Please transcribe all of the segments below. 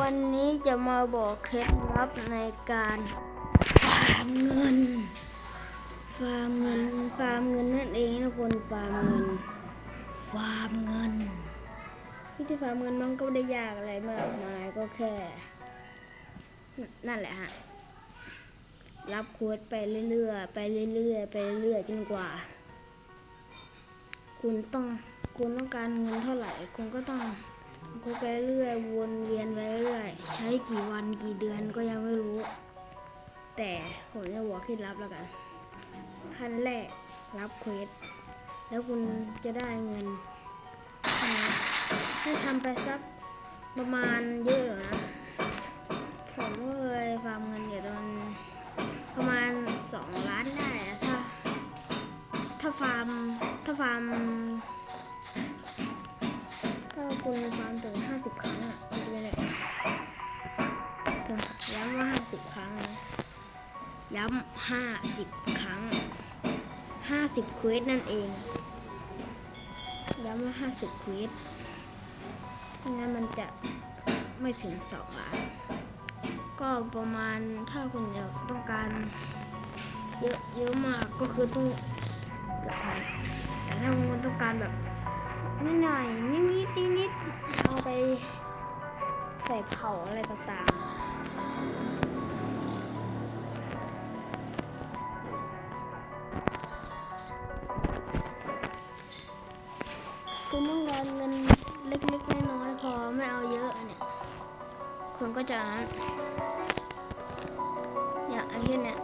วันนี้จะมาบอกเคล็ดลับในการฟาร์มเงิน ฟาร์มเงิน ฟาร์มเงินนั่นเองนะคนฟาร์มเงิน ฟาร์มเงิน วิธีฟาร์มเงินมันก็ไม่ได้ยากอะไรมากมายก็แค่ นั่นแหละฮะ รับโค้ดไปเรื่อยๆ ไปเรื่อยๆ ไปเรื่อยๆ จนกว่า คุณต้อง คุณต้องการเงินเท่าไหร่ คุณก็ต้อง ก็ไปเรื่อยวนเวียนไปเรื่อยใช้กี่วันกี่เดือนก็ยังไม่รู้ แต่ผมจะบอกเคล็ดลับแล้วกัน ขั้นแรกรับเควสแล้วคุณจะได้เงินนะให้ทำไปสักประมาณเยอะอยู่นะ ผมก็เคยฟาร์มเงินอยู่ตอน คุณฟาร์มถึงห้าสิบครั้งอะมันจะเป็นแบบถึงย้ำว่าห้าสิบครั้งนะย้ำห้าสิบครั้งห้าสิบเควสนั่นเอง ย้ำว่าห้าสิบเควสงั้นมันจะไม่ถึงสองล้านก็ประมาณถ้าคุณอยากต้องการเยอะเยอะมากก็คือต้องแต่ถ้าคุณต้องการแบบ นิดหน่อยนิดนิดนิดนิดเอาไปใส่เผาอะไรต่างๆคุณต้องการเงินเล็กๆน้อยๆพอไม่เอาเยอะอันเนี่ยคุณก็จะนั้นอย่างไอ้ที่เนี่ย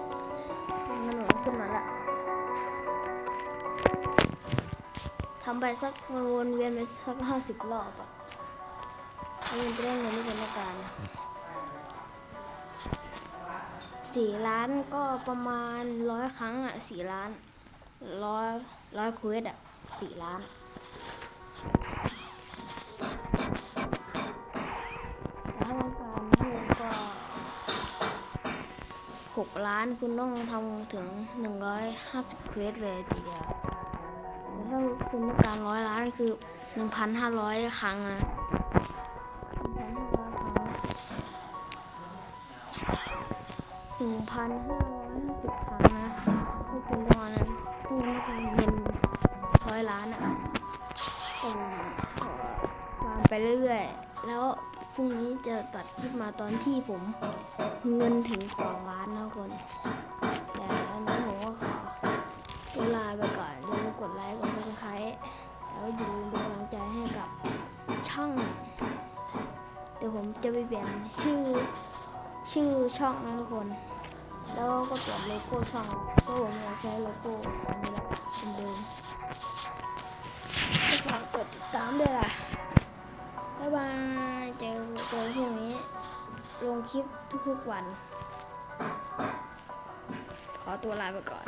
ำไปสักวนเวียนไปสักห้าสิบรอบอะแล้วมันจะได้เงินที่เป็นองการสี่ล้านก็ประมาณร้อยครั้งอะสี่ล้านร้อยร้อยเควสอะสี่ล้านถ้าต้องการเพิ่มก็หกล้านคุณต้องทำถึงหนึ่งร้อยห้าสิบเควสเลยทีเดียว ถ้าคุณต้องการร้อยล้านคือหนึ่งพันห้าร้อยครั้งนะหนึ่งพันห้าร้อยห้าสิบครั้งนะถ้าคุณต้องการนั้นคุณต้องการเงินร้อยล้านอะผมขอตามไปเรื่อยๆ แล้วพรุ่งนี้จะตัดคลิปมาตอนที่ผมเงินถึงสองล้านนะคน ดี๋ยวผมจะไปเปลี่ยนชื่อชื่อช่องนะทุกคน แล้วก็เปลี่ยนโลโก้ช่องเพราะผมอยากใช้โลโก้อันนี้แหละเป็นเดิมก็ฝากกดติดตามด้วยล่ะบ๊ายบายเจอเจอพรุ่งนี้ ลงคลิปทุกๆวัน ขอตัวลาไปก่อน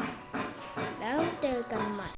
แล้วเจอกันใหม่